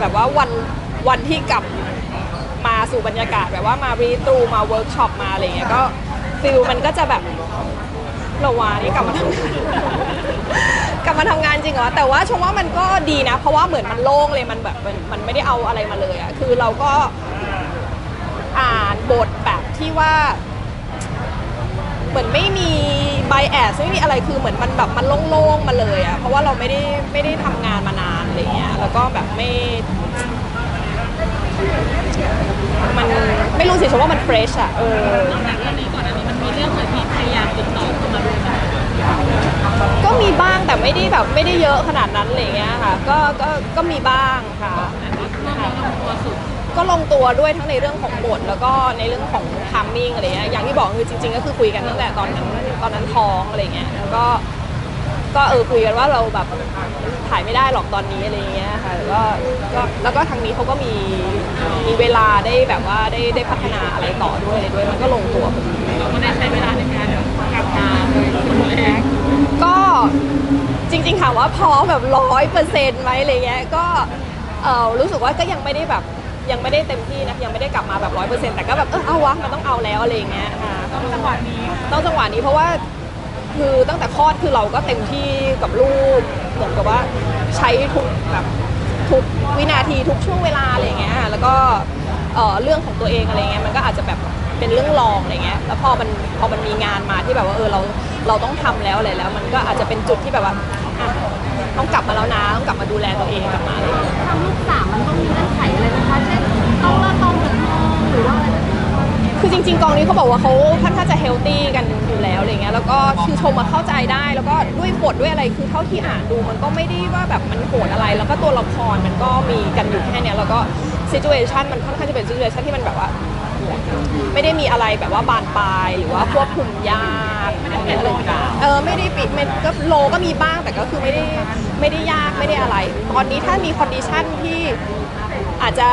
แบบว่าวันวันที่กลับมาสู่บรรยากาศแบบว่ามารีตรูมาเวิร์กช็อปมาอะไรเงี้ยก็ฟิลมันก็จะแบบราวานี่กลับมาทำงาน กลับมาทำงานจริงเหรอแต่ว่าชมว่ามันก็ดีนะ เพราะว่าเหมือนมันโล่งเลยมันแบบมันมันไม่ได้เอาอะไรมาเลยอะคือเราก็อ่านบทแบบที่ว่า เหมือนไม่มีไบแอสไม่มีอะไรคือเหมือนมันแบบมันโล่งๆมาเลยอะเพราะว่าเราไม่ได้ไม่ได้ทำงานมานาน อะไรเงี้ยแล้วก็แบบไม่มันไม่รู้สิฉันว่ามันเฟรชอะเออนอกจากเรื่องนี้ก่อนอันนี้มันมีเรื่องอื่นที่พยายามติดต่อเข้ามาด้วยไหมก็มีบ้างแต่ไม่ได้แบบไม่ได้เยอะขนาดนั้นอะไรเงี้ยค่ะ ก็ก็ก็มีบ้างค่ะแต่ว่าเรื่องนี้ลงตัวสุดก็ลงตัวด้วยทั้งในเรื่องของบทแล้วก็ในเรื่องของทามมิ่งอะไรเงี้ยอย่างที่บอกคือจริง ๆ ก็คือคุยกันตั้งแต่ตอนนั้นตอนนั้นท้องอะไรเงี้ยแล้วก็ ก็เออคุยกันว่าเราแบบถ่ายไม่ได้หรอกตอนนี้อะไรเงี้ยค่ะแล้วก็ก็แล้วก็ทางนี้เขาก็มีมีเวลาได้แบบว่าได้ได้พัฒนาอะไรต่อด้วยอะไรด้วยมันก็ลงตัวพอดีเราก็ได้ใช้เวลาในการกลับมาโดยคุณเองก็จริงๆถามว่าพร้อมแบบร้อยเปอร์เซ็นต์ไหมอะไรเงี้ยก็เออรู้สึกว่าก็ยังไม่ได้แบบยังไม่ได้เต็มที่นะยังไม่ได้กลับมาแบบร้อยเปอร์เซ็นต์แต่ก็แบบเออเอาวะมันต้องเอาแล้วอะไรเงี้ยค่ะต้องจังหวะนี้ต้องจังหวะนี้เพราะว่า คือตั้งแต่คลอดคือเราก็เต็มที่กับลูกเหมือนกับว่าใช้ทุกแบบทุกวินาทีทุกช่วงเวลาอะไรเงี้ยแล้วก็เอ่อเรื่องของตัวเองอะไรเงี้ยมันก็อาจจะแบบเป็นเรื่องรองอะไรเงี้ยแล้วพอมันพอมันมีงานมาที่แบบว่าเออเราเราต้องทำแล้วอะไรแล้ว มันก็อาจจะเป็นจุดที่แบบว่าอะต้องกลับมาแล้วนะต้องกลับมาดูแลตัวเองกลับมาอะไรเงี้ย ทำลูกสามมันต้องมีเงื่อนไขอะไร คือจริงๆกองนี้เขาบอกว่าเขาค่อนข้างจะเฮลตี้กันอยู่แล้วอะไรเงี้ยแล้วก็คือชมมาเข้าใจได้ แล้วก็ด้วยบทด้วยอะไรคือเท่าที่อ่านดูมันก็ไม่ได้ว่าแบบมันโหดอะไร แล้วก็ตัวละครมันก็มีกันอยู่แค่เนี้ยแล้วก็ซิจูเอชันมันค่อนข้างจะเป็นซิจูเอชันที่มันแบบว่า ไม่ได้มีอะไรแบบว่าบานปลายหรือว่าควบคุมยากไม่ได้เป็นโลเออไม่ได้ปิดมันก็โลก็มีบ้างแต่ก็คือไม่ได้ไม่ได้ยากไม่ได้อะไร ตอนนี้ถ้ามีคอนดิชันที่อาจจะ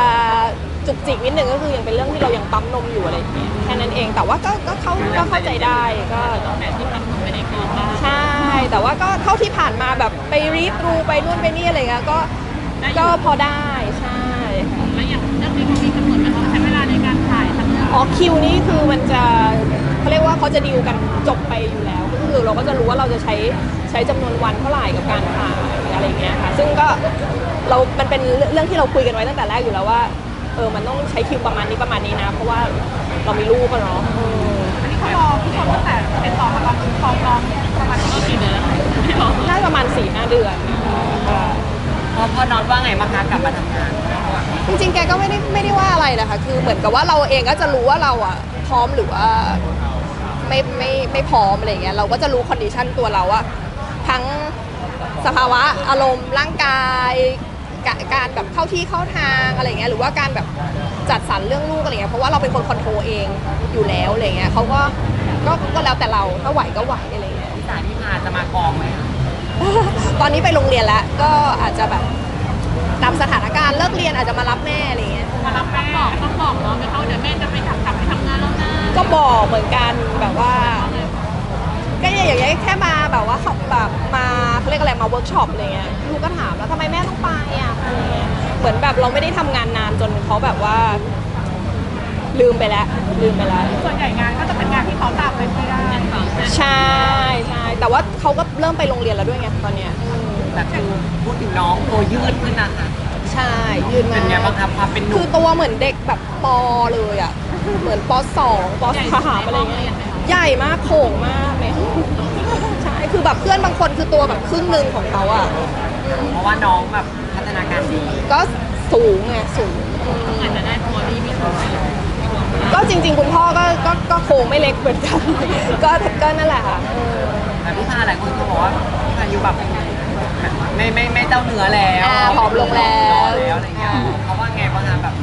จุกจิกนิดนึงก็คือยังเป็นเรื่องที่เรายังปั๊มนมอยู่อะไรอย่างเงี้ยแค่นั้นเองแต่ว่าก็ก็เข้าก็เข้าใจได้ก็แต่ที่ทำไม่ได้กองบ้างใช่ แต่ว่าก็เท่าที่ผ่านมาแบบไปรีดรูไปนู่นไปนี่อะไรเงี้ยก็ก็พอได้ใช่ค่ะแล้วอย่างเรื่องนี้เขามีกำหนดไหมคะใช้เวลาในการถ่ายทั้งองอ๋อคิวนี่คือมันจะเขาเรียกว่าเขาจะดีลกันจบไปอยู่แล้ว ก็คือเราก็จะรู้ว่าเราจะใช้ใช้จำนวนวันเท่าไหร่กับการถ่ายอะไรเงี้ยค่ะ ซึ่งก็เรา มันเป็นเรื่องที่เราคุยกันไว้ตั้งแต่แรกอยู่แล้วว่า เออมันต้องใช้คิวประมาณนี้ประมาณนี้นะ เพราะว่าเรามีลูกกันเนาะเอออันนี้เขารอพี่ชมตั้งแต่เป็นต่อมาตอนฟองรองประมาณกี่เดือนแล้วไม่รอน่าจะประมาณ4ี่ห้าเดือนค่ะพ่อพ่อน็อตว่าไงบ้างคะกลับมาทำงานจริงๆ แกก็ไม่ได้ไม่ได้ว่าอะไรนะคะคือเหมือนกับว่าเราเองก็จะรู้ว่าเราอะพร้อมหรือว่าไม่ไม่ไม่พร้อมอะไรเงี้ยเราก็จะรู้คอนดิชันตัวเราว่าทั้งสภาวะอารมณ์ร่างกาย กะการแบบเข้าที่เข้าทางอะไรเงี้ยหรือว่าการแบบจัดสรรเรื่องลูกอะไรเงี้ยเพราะว่าเราเป็นคนคอนโทรลเองอยู่แล้วอะไรเงี้ยเขาก็ก็ก็แล้วแต่เราถ้าไหวก็ไหวอะไรเงี้ยพี่สายที่มาจะมากองไหมคะตอนนี้ไปโรงเรียนแล้วก็อาจจะแบบตามสถานการณ์เลิกเรียนอาจจะมารับแม่อะไรเงี้ย มารับแม่บอกต้องบอกน้องไหมเขาเดี๋ยวแม่จะไปทำกลับไปทำงานแล้วนะก็บอกเหมือนกันแบบว่า ก็อย่างเงี้ยแค่มา แบบว่าเขาแบบมาเขาเรียกอะไรมาเวิร์กช็อปอะไรเงี้ยลูกก็ถามแล้วทำไมแม่ต้องไปอะอะไรเงี้ยเหมือนแบบเราไม่ได้ทำงานนานจนเขาแบบว่า ลืมไปแล้วลืมไปแล้ว ส่วนใหญ่งานก็จะเป็นงานที่เขาตามไปที่ได้ใช่ใช่แต่ว่าเขาก็เริ่มไปโรงเรียนแล้วด้วยไงตอนเนี้ยอืมแต่คือพูดถึงน้องตัวยืดขึ้นนะคะใช่ยืนเป็นไงมาบ้างคะความเป็นหคืนุ่อมตัวเหมือนเด็กแบบปอเลยอะ เหมือนปสองปสามอะไรเงี้ย ใหญ่มากโข่งมากเลยใช่ คือแบบเพื่อนบางคนคือตัวแบบครึ่งหนึ่งของเขาอะ เพราะว่าน้องแบบพัฒนาการดีก็สูงไงสูง อาจจะได้พอดีไม่ถูกก็จริง ๆ คุณพ่อก็ก็ก็โค้งไม่เล็กเหมือนกัน ก็ก็นั่นแหละค่ะเออแต่พี่พาหลายคนก็บอกว่าพี่พายุแบบไม่ไม่ไม่เจ้าเนื้อแล้วอ่าผอมลงแล้รอวแล้วอะไรเงี้ยเขาว่าไงบ้างคะแบบ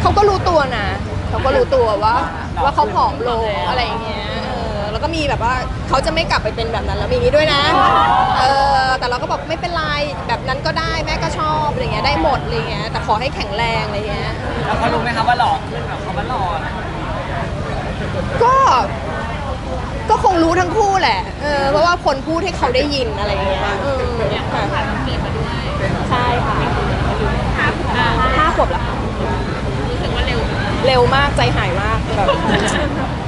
เขาก็รู้ตัวนะเขาก็รู้ตัวว่า ว่าเขาผอมลงอะไรอย่างเงี้ยเออ แล้วก็มีแบบว่าเขาจะไม่กลับไปเป็นแบบนั้นแล้วมีอย่างนี้ด้วยนะเออแต่เราก็บอกไม่เป็นไรแบบนั้นก็ได้แม่ก็ชอบอะไรเงี้ยได้หมดอะไรเงี้ยแต่ขอให้แข็งแรงอะไรเงี้ยแล้วเขารู้ไหมคะว่าหล่อขึ้นแบบเขาว่าหล่อนะก็ก็คงรู้ทั้งคู่แหละเออเพราะว่าคนพูดให้เขาได้ยินอะไรอย่างเงี้ยอืมค่ะผ่านเปลี่ยนมาด้วยใช่ค่ะหาขวบแล้วค่ะรู้สึกว่าเร็ว เร็วมากใจหายมากแบบ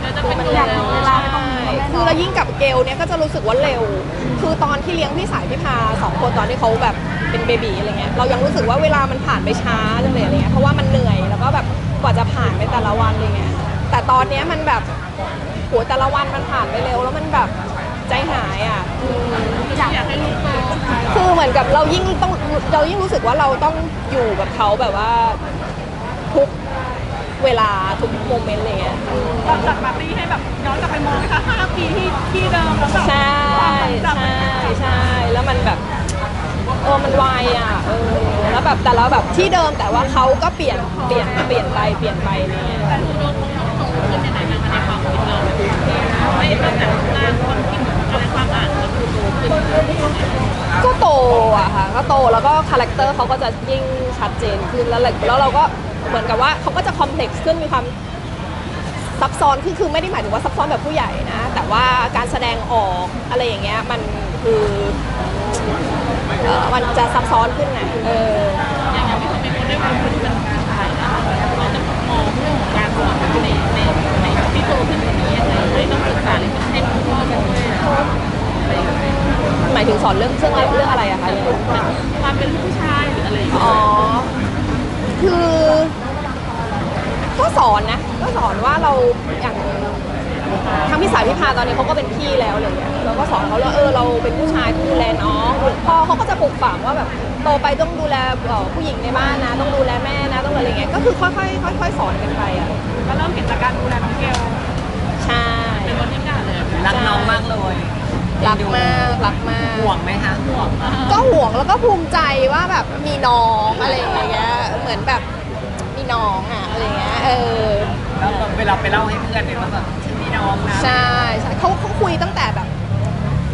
แล้วจะเป็นมันตัวเร็วเวลาไม่ต้องใช่ คือแล้วยิ่งกับเกลเนี่ยก็จะรู้สึกว่าเร็ว คือตอนที่เลี้ยงพี่สายพี่พาสองคนตอนที่เขาแบบเป็นเบบีอะไรเงี้ยเรายังรู้สึกว่าเวลามันผ่านไปช้าจังเลยอะไรเงี้ยเพราะว่ามันเหนื่อยแล้วก็แบบกว่าจะผ่านไปแต่ละวันอะไรเงี้ยแต่ตอนเนี้ยมันแบบโหแต่ละวันมันผ่านไปเร็ว แล้วมันแบบใจหายอะอืมอยากให้ลูกโตคือเหมือนกับเรายิ่งต้องเรายิ่งรู้สึกว่าเราต้องอยู่กับเขาแบบว่าทุก เวลาทุกโมเมนต์อะไรเงี้ยตอนจัดปาร์ตี้ให้แบบย้อนกลับไปมองนะคะ5ปีที่ที่เดิมแล้วแบบใช่ใช่ใช่แล้วมันแบบเออมันไวอะเออแล้วแบบแต่เราแบบที่เดิมแต่ว่าเขาก็เปลี่ยนเปลี่ยนเปลี่ยนไปเปลี่ยนไปอะไรเงี้ยก็โตอะค่ะก็โตแล้วก็คาแรคเตอร์เขาก็จะยิ่งชัดเจนขึ้นแล้วแล้วเราก็ เหมือนกับว่าเขาก็จะคอมเพล็กซ์ขึ้นมีความซับซ้อนคือคือไม่ได้หมายถึงว่าซับซ้อนแบบผู้ใหญ่นะ แต่ว่าการแสดงออกอะไรอย่างเงี้ยมันคือเอ่อมันจะซับซ้อนขึ้นนะเออ อย่างอย่างพี่คนเป็นคนได้ความเป็นเป็นผู้ชายนะเราจะมองเรื่องของการสอนในในในที่โตขึ้นแบบนี้ยังไงไม่ต้องศึกษาหรือให้คุณพ่อกันด้วยอะไรอย่างเงี้ยหมายถึงสอนเรื่องเรื่องอะไรเรื่องอะไรอะคะเนี่ยความเป็นผู้ชายหรืออะไรอย่างเงี้ย อ๋อ คือ ก็สอนนะ ก็สอนว่าเราอย่างทางพี่สายพี่พาตอนนี้เขาก็เป็นพี่แล้วอะไรเงี้ยเราก็สอนเขาว่าเออเราเป็นผู้ชายต้องดูแลน้องพ่อเขาก็จะปลูกฝังว่าแบบโตไปต้องดูแลเอ่อผู้หญิงในบ้านนะ ต้องดูแลแม่นะต้องอะไรเงี้ยก็คือค่อยๆค่อยๆสอนกันไปอะก็เริ่มกิจการดูแลน้องเกลใช่เป็นคนที่กล้าเลยรักน้องมากเลยรักมากรักมากห่วงไหมคะห่วงก็ห่วงแล้วก็ภูมิใจว่าแบบมีน้องอะไรอย่างเงี้ยเหมือนแบบมี น้องอะอะไรเงี้ยเออแล้วแบบเวลาไปเล่าให้เพื่อนเนี่ยว่าแบบฉันมีน้องนะใช่ใช่เขาเขาคุยตั้งแต่แบบ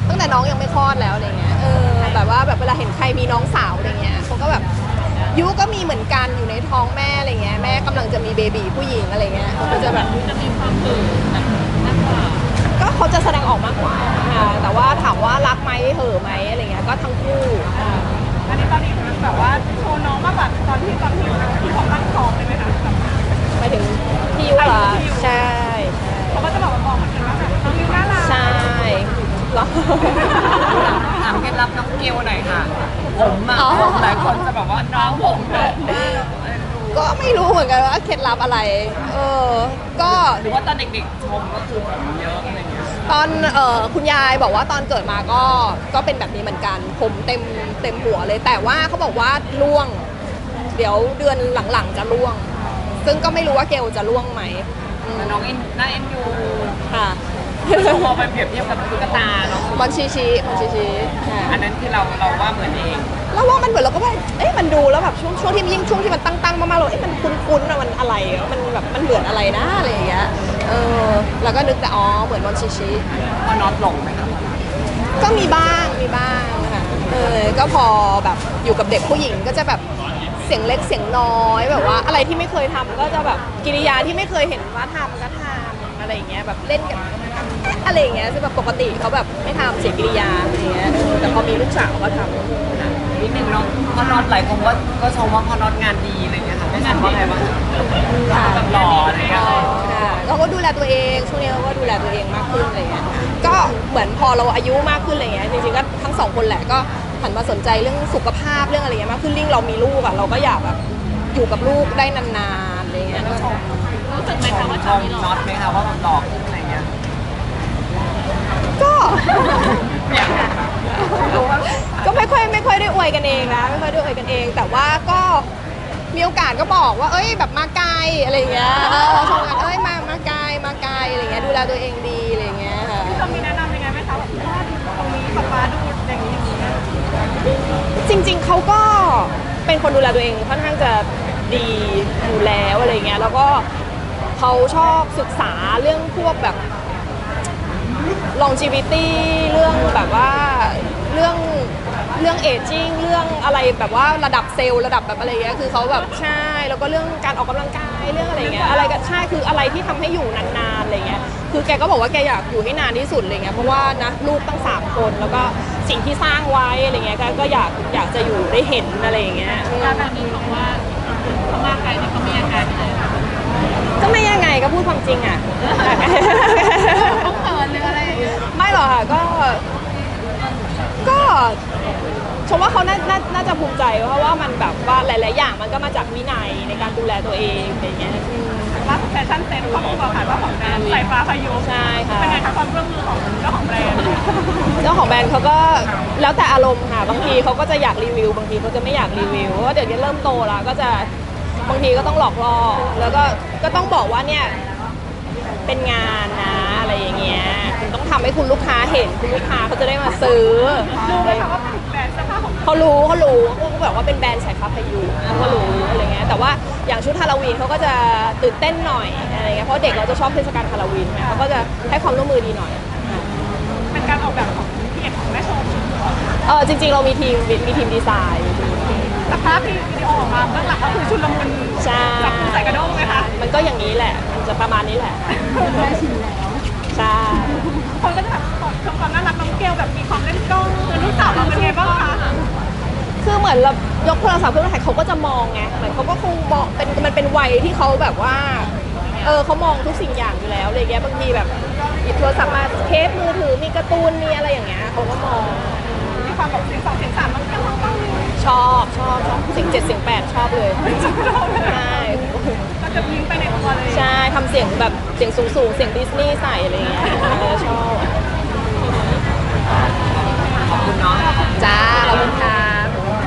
ตั้งแต่น้องยังไม่คลอดแล้วอะไรเงี้ยเออแบบว่าแบบเวลาเห็นใครมีน้องสาวอะไรเงี้ยเขาก็แบบยุก็มีเหมือนกันอยู่ในท้องแม่อะไรเงี้ยแม่กำลังจะมีเบบีผู้หญิงอะไรเงี้ยเขาก็จะแบบจะมีความตื่นแบบมากกว่าก็เขาจะแสดงออกมากกว่าค่ะแต่ว่าถามว่ารักไหมเห่อะไหมอะไรเงี้ยก็ทั้งคู่ อ่าอันนี้ตอนนี้แบบว่าโชว์น้องมากกว่าตอนที่ตอนที่ที่เขาตั้งท้องเลยไหมคะแบบหมายถึงพี่ยุเหรอพี่ยุใช่เขาก็จะบอกว่าบอกเหมือนกันว่าแบบน้องยูน่ารักใช่แล้วถามเคล็ดลับน้องเกลหน่อยค่ะ ผมอะอ๋อผมหลายคนจะแบบว่าน้องผมดกมากก็ไม่รู้เหมือนกันว่าเคล็ดลับอะไร เออ ก็ หรือว่าตอนเด็กๆชมก็คือผมเยอะอะไรเงี้ย ตอนเออคุณยายบอกว่าตอนเกิดมาก็ก็เป็นแบบนี้เหมือนกัน ผมเต็มเต็มหัวเลย แต่ว่าเขาบอกว่าร่วง เดี๋ยวเดือนหลังๆจะร่วง ซึ่งก็ไม่รู้ว่าเกลจะร่วงไหมอืมแต่น้องเอ็นน่าเอ็นดูค่ะพอไปเปรียบเทียบกับตุ๊กตาเนาะบอลชีชีบอลชีชีค่ะ อันนั้นคือเราเราว่าเหมือนเองแล้วว่ามันเหมือนเราก็แบบเอ๊ะมันดูแล้วแบบช่วงช่วงที่ยิ่งช่วงที่มันตั้งๆมากๆเรา เอ๊ะมันคุ้นๆอะมันอะไรอะมันแบบมันเหมือนอะไรนะอะไรอย่างเงี้ย เออแล้วก็นึกแต่อ๋อเหมือนบอลชีชีพอน็อตหลงไหมครับก็มีบ้างมีบ้างค่ะเออก็พอแบบอยู่กับเด็กผู้หญิงก็จะแบบเสียงเล็กเสียงน้อยแบบว่า อะไรที่ไม่เคยทำก็จะแบบกิริยาที่ไม่เคยเห็นว่าทำก็ทำอะไรอย่างเงี้ยแบบเล่นกันอะไรอย่างเงี้ยซึ่งแบบปกติเขาแบบไม่ทำเสียงกิริยาอะไรอย่างเงี้ยเออแต่พอมีลูกสาวก็ทำนิดนึงเนาะพอน็อตหลายคนก็ก็ชมว่าพอน็อตงานดีอะไรเงี้ยค่ะไม่ชมว่าไงบ้างแบบหล่ออะไรเงี้ยค่ะ เขาก็ดูแลตัวเองช่วงนี้เขาก็ดูแลตัวเองมากขึ้นอะไรเงี้ยก็เหมือนพอเราอายุมากขึ้นอะไรเงี้ยจริงๆก็ทั้งสองคนแหละก็หันมาสนใจเรื่องสุขภาพเรื่องอะไรเงี้ยมากขึ้นยิ่งเรามีลูกอะเราก็อยากแบบอยู่กับลูกได้นานๆอะไรเงี้ยรู้สึกไหมคะว่าชตอนนี้เราน็อตไหมคะว่าแบบหล่อขึ้นอะไรเงี้ยก็อยากรู้ว่าก็ไม่ค่อยไม่ค่อยได้อวยกันเองนะไม่ค่อยได้อวยกันเอง แต่ว่าก็มีโอกาสก็บอกว่า เอ้ยแบบมาไกล อะไรเงี้ยเออชมกันเอ้ยมามาไกลมาไกลอะไรเงี้ยดูแลตัวเองดีอะไรเงี้ยค่ะ พี่ชมมีแนะนำยังไงไหมคะแบบว่าตรงนี้ป๊าป๊าดูอย่างนี้อย่างนี้จริงๆ เขาก็เป็นคนดูแลตัวเองค่อนข้างจะดีอยู่แล้วอะไรเงี้ยแล้วก็เขาชอบศึกษาเรื่องพวกแบบ longevity เรื่องแบบว่าเรื่อง เรื่อง aging เรื่องอะไรแบบว่าระดับเซลล์ระดับแบบอะไรเงี้ยคือเขาแบบใช่แล้วก็เรื่องการออกกำลังกายเรื่องอะไรเงี้ยอะไรก็ใช่คืออะไรที่ทำให้อยู่นานๆอะไรเงี้ยคือแกก็บอกว่าแกอยากอยู่ให้นานที่สุดอะไรเงี้ยเพราะว่านะลูกตั้งสามคนแล้วก็สิ่งที่สร้างไว้อะไรเงี้ยแกก็อยากอยากจะอยู่ได้เห็นอะไรอย่างเงี้ยอืม การแบบนี้บอกว่าเขามาใครเนี่ยเขามีอาการยังไงก็ไม่ยังไงก็พูดความจริงอะ เขาเขินหรืออะไรอย่างเงี้ยไม่หรอกค่ะก็ ก็ชมว่าเขาน่าน่าน่าจะภูมิใจเพราะว่ามันแบบว่าหลาย ๆ อย่างมันก็มาจากวินัยในการดูแลตัวเองอะไรเงี้ยอืมล่าสุดแฟชั่นเซ็ตเขาบอกค่ะว่าของแบรนด์สายฟ้าพายุใช่ค่ะ เป็นไงคะความร่วมมือของเจ้าของแบรนด์เจ้าของแบรนด์เขาก็แล้วแต่อารมณ์ค่ะ บางทีเขาก็จะอยากรีวิว บางทีเขาจะไม่อยากรีวิวเพราะว่าเดี๋ยวนี้เริ่มโตแล้วก็จะบางทีก็ต้องหลอกล่อแล้วก็ก็ต้องบอกว่าเนี่ยเป็นงานนะ ห็นคุณลูกค้าเขาจะได้มาซื้อรู้ไหมคะว่าเป็นแบรนด์เสื้อผ้าของเขารู้เขารู้เขาก็แบบว่าเป็นแบรนด์สายฟ้าพายุเขาก็รู้อะไรเงี้ยแต่ว่าอย่างชุดฮาโลวีนเขาก็จะตื่นเต้นหน่อยอะไรเงี้ยเพราะเด็กเราจะชอบเทศกาลฮาโลวีนไงเขาก็จะให้ความร่วมมือดีหน่อยเป็นการออกแบบของพี่เอกของแม่ชมเออจริง ๆ เรามีทีมมีทีมดีไซน์สภาพที่วิดีโอออกมาเบื้องหลังก็คือชุลมุนใช่จับมือใส่กระด้งไหมคะมันก็อย่างนี้แหละมันจะประมาณนี้แหละได้ชิมแล้วใช่คนก็จะแบบ ชมความน่ารักน้องเกลแบบมีความเล่นกล้องคือลูกสาวเราเป็นไงบ้างคะคือเหมือนเรายกโทรศัพท์ขึ้นมาถ่ายเขาก็จะมองไงเหมือนเขาก็คงมองเป็นมันเป็นวัยที่เขาแบบว่า เออเขามองทุกสิ่งอย่างอยู่แล้วอะไรเงี้ยบางทีแบบหยิบโทรศัพท์มาเคสมือถือมีการ์ตูนมีอะไรอย่างเงี้ยเขาก็มองมีความแบบเสียงสองเสียงสามน้องเกลน้องกล้องมีชอบชอบชอบเสียงเจ็ดเสียงแปดชอบเลยใช่ก็จะยิงไปในตัวเลยใช่ทำเสียงแบบเสียงสูงสูงๆเสียงดิสนีย์ใส่อะไรเงี้ยเออชอบ ขอบคุณเนาะ จ้าขอบคุณค่ะ